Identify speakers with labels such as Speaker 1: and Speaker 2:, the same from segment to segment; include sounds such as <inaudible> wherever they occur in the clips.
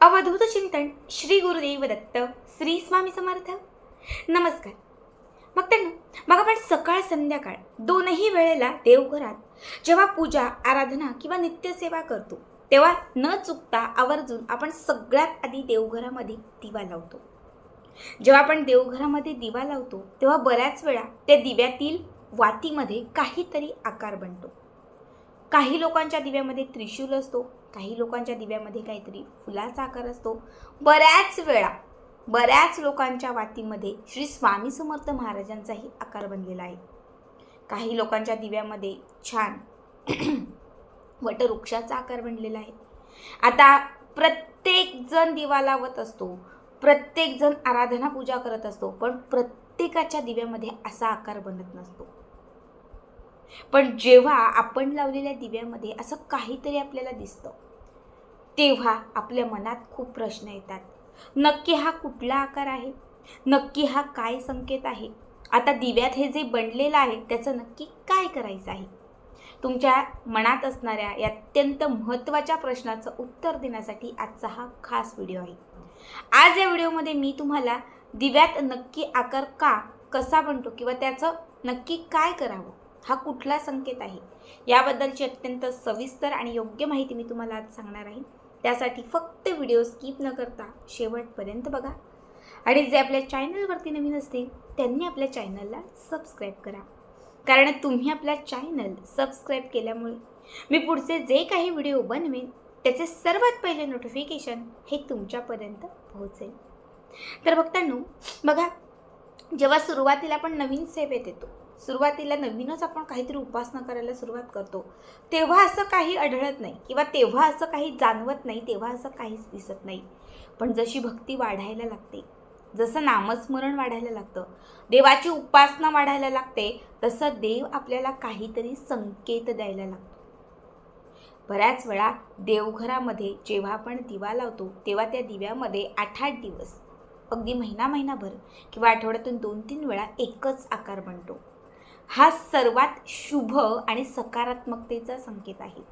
Speaker 1: अवधूत चिंतन श्री गुरुदेव दत्त श्री स्वामी समर्थ. नमस्कार. मग त्यांना मग आपण सकाळ संध्याकाळ दोनही वेळेला देवघरात जेव्हा पूजा आराधना किंवा नित्यसेवा करतो तेव्हा न चुकता आवर्जून आपण सगळ्यात आधी देवघरामध्ये दिवा लावतो. जेव्हा आपण देवघरामध्ये दिवा लावतो तेव्हा बऱ्याच वेळा त्या दिव्यातील वातीमध्ये काहीतरी आकार बनतो. काही लोकांच्या दिव्यामध्ये त्रिशूल असतो काही लोकांच्या दिव्यामध्ये काहीतरी फुलाचा आकार असतो. बऱ्याच वेळा बऱ्याच लोकांच्या वातीमध्ये श्री स्वामी समर्थ महाराजांचाही आकार बनलेला आहे. काही लोकांच्या दिव्यामध्ये छान <clears throat> वटवृक्षाचा आकार बनलेला आहे. आता प्रत्येक जण दिवा लावत असतो प्रत्येक जण आराधना पूजा करत असतो पण प्रत्येकाच्या दिव्यामध्ये असा आकार बनत नसतो. पण जेव्हा आपण लावलेल्या दिव्यामध्ये असं काहीतरी आपल्याला दिसतं तेव्हा आपल्या मनात खूप प्रश्न येतात. नक्की हा कुठला आकार आहे? नक्की हा काय संकेत आहे? आता दिव्यात हे जे बनलेलं आहे त्याचं नक्की काय करायचं आहे? तुमच्या मनात असणाऱ्या या अत्यंत महत्त्वाच्या प्रश्नाचं उत्तर देण्यासाठी आजचा हा खास व्हिडिओ आहे. आज या व्हिडिओमध्ये मी तुम्हाला दिव्यात नक्की आकार का कसा बनतो किंवा त्याचं नक्की काय करावं हा कुठला संकेत आहे? याबद्दलची अत्यंत सविस्तर आणि योग्य माहिती मी तुम्हाला आज सांगणार आहे. त्यासाठी फक्त व्हिडिओ स्किप न करता शेवटपर्यंत बघा. आणि जे आपल्या चॅनलवरती नवीन असतील त्यांनी आपल्या चॅनलला सबस्क्राईब करा. कारण तुम्ही आपला चॅनल सबस्क्राईब केल्यामुळे मी पुढचे जे काही व्हिडिओ बनवेन त्याचे सर्वात पहिले नोटिफिकेशन हे तुमच्यापर्यंत पोहोचेल. तर बघतानो बघा जेव्हा सुरुवातीला आपण नवीन सेवेत येतो सुरुवातीला नवीनच आपण काहीतरी उपासना करायला सुरुवात करतो. तेव्हा असं काही आढळत नाही किंवा तेव्हा असं काही जाणवत नाही तेव्हा असं काहीच दिसत नाही. पण जशी भक्ती वाढायला लागते जसं नामस्मरण वाढायला लागतं देवाची उपासना वाढायला लागते तसं देव आपल्याला काहीतरी संकेत द्यायला लागतो. बऱ्याच वेळा देवघरामध्ये जेव्हा आपण दिवा लावतो तेव्हा त्या दिव्यामध्ये आठ आठ दिवस अगदी महिना महिनाभर किंवा आठवड्यातून दोन तीन वेळा एकच आकार बनतो. हा सर्वात शुभ आणि सकारात्मकतेचा संकेत आहे.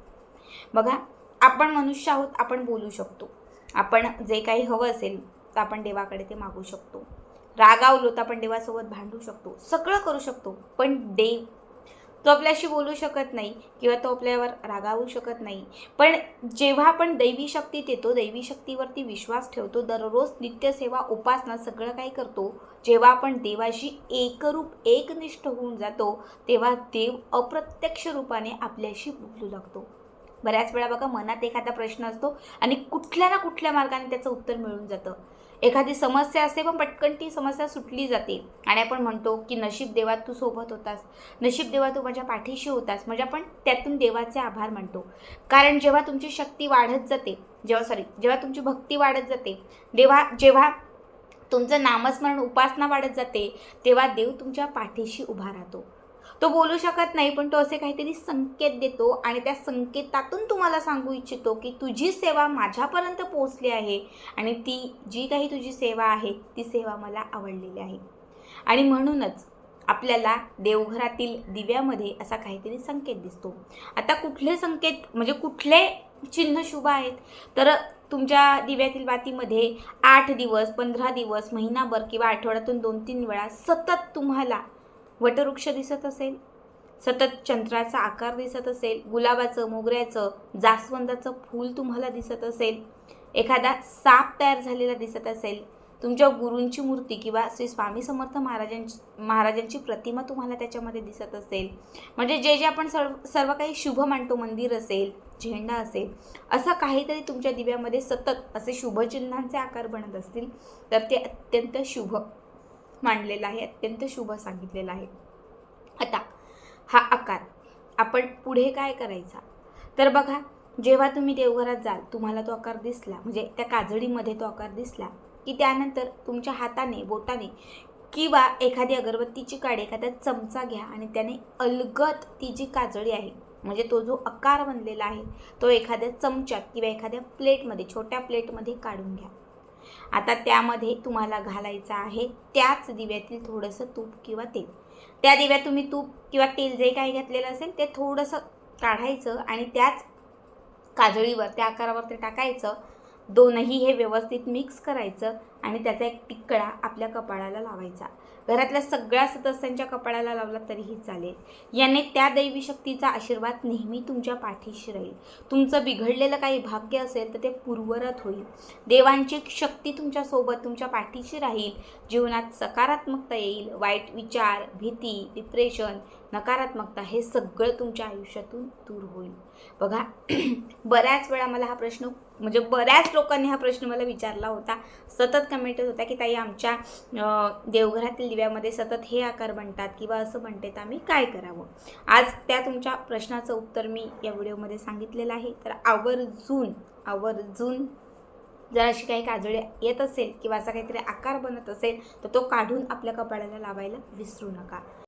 Speaker 1: बघा आपण मनुष्य आहोत आपण बोलू शकतो. आपण जे काही हवं असेल तर आपण देवाकडे ते मागू शकतो. रागावलो तर आपण देवासोबत भांडू शकतो. सगळं करू शकतो पण देव तो आपल्याशी बोलू शकत नाही किंवा तो आपल्यावर रागावू शकत नाही. पण जेव्हा आपण दैवी शक्तीत येतो दैवी शक्तीवरती विश्वास ठेवतो दररोज नित्यसेवा उपासना सगळं काही करतो जेव्हा आपण देवाशी एकरूप एकनिष्ठ होऊन जातो तेव्हा देव अप्रत्यक्ष रूपाने आपल्याशी बोलू लागतो. बऱ्याच वेळा बघा मनात एखादा प्रश्न असतो आणि कुठल्या ना कुठल्या मार्गाने त्याचं उत्तर मिळून जातं. एखादी समस्या असते पण पटकन ती समस्या सुटली जाते. आणि आपण म्हणतो की नशीब देवा तू सोबत होतास. नशीब देवा तू माझ्या पाठीशी होतास. म्हणजे आपण त्यातून देवाचे आभार मानतो. कारण जेव्हा तुमची शक्ती वाढत जाते जेव्हा सॉरी जेव्हा तुमची भक्ती वाढत जाते देवा जेव्हा तुमचं नामस्मरण उपासना वाढत जाते तेव्हा देव तुमच्या पाठीशी उभा राहतो. तो बोलू शकत नाही पण तो असे काहीतरी संकेत देतो आणि त्या संकेतातून तुम्हाला सांगू इच्छितो की तुझी सेवा माझ्यापर्यंत पोचली आहे आणि ती जी काही तुझी सेवा आहे ती सेवा मला आवडलेली आहे. आणि म्हणूनच आपल्याला देवघरातील दिव्यामध्ये असा काहीतरी संकेत दिसतो. आता कुठले संकेत म्हणजे कुठले चिन्ह शुभ आहेत? तर तुमच्या दिव्यातील वातीमध्ये आठ दिवस पंधरा दिवस महिनाभर किंवा आठवड्यातून दोन तीन वेळा सतत तुम्हाला वटवृक्ष दिसत असेल सतत चंद्राचा आकार दिसत असेल गुलाबाचं मोगऱ्याचं जास्वंदाचं फूल तुम्हाला दिसत असेल एखादा साप तयार झालेला दिसत असेल तुमच्या गुरूंची मूर्ती किंवा श्री स्वामी समर्थ महाराजांची महाराजांची प्रतिमा तुम्हाला त्याच्यामध्ये दिसत असेल. म्हणजे जे जे आपण सर्व सर्व काही शुभ मानतो मंदिर असेल झेंडा असेल असं काहीतरी तुमच्या दिव्यामध्ये सतत असे शुभचिन्हांचे आकार बनत असतील तर ते अत्यंत शुभ. मांडलेला आहे अत्यंत शुभ सांगितलेलं आहे. आता हा आकार आपण पुढे काय करायचा? तर बघा जेव्हा तुम्ही देवघरात जाल तुम्हाला तो आकार दिसला म्हणजे त्या काजळीमध्ये तो आकार दिसला की त्यानंतर तुमच्या हाताने बोटाने किंवा एखादी अगरबत्तीची काडी एखादा चमचा घ्या आणि त्याने अलगत ती जी काजळी आहे म्हणजे तो जो आकार बनलेला आहे तो एखाद्या चमच्यात किंवा एखाद्या प्लेटमध्ये छोट्या प्लेटमध्ये काढून घ्या. आता त्यामध्ये तुम्हाला घालायचं आहे त्याच दिव्यातील थोडंसं तूप किंवा तेल. त्या दिव्यात तुम्ही तूप किंवा तेल जे काही घातलेलं असेल ते थोडंसं काढायचं आणि त्याच काजळीवर त्या आकारावर ते टाकायचं. दोनही हे व्यवस्थित मिक्स करायचं आणि त्याचा एक टिकडा आपल्या कपाळाला लावायचा. घरातल्या सगळ्या सदस्यांच्या कपाळाला लावला तरीही चालेल. याने त्या दैवी शक्तीचा आशीर्वाद नेहमी तुमच्या पाठीशी राहील. तुमचं बिघडलेलं काही भाग्य असेल तर ते पूर्वरत होईल. देवांची शक्ती तुमच्यासोबत तुमच्या पाठीशी राहील. जीवनात सकारात्मकता येईल. वाईट विचार भीती डिप्रेशन नकारात्मकता हे सगळं तुमच्या आयुष्यातून दूर होईल. बघा <clears throat> बऱ्याच वेळा मला हा प्रश्न म्हणजे बऱ्याच लोकांनी हा प्रश्न मला विचारला होता. सतत कमेंट होता की ताई आमच्या देवघरातील दिव्यामध्ये सतत हे आकार बनतात किंवा असं म्हणते तर आम्ही काय करावं? आज त्या तुमच्या प्रश्नाचं उत्तर मी या व्हिडिओमध्ये सांगितलेलं आहे. तर आवर्जून आवर्जून जर अशी काही काजळे येत असेल किंवा असा काहीतरी आकार बनत असेल तर तो काढून आपल्या कपाळाला लावायला विसरू नका.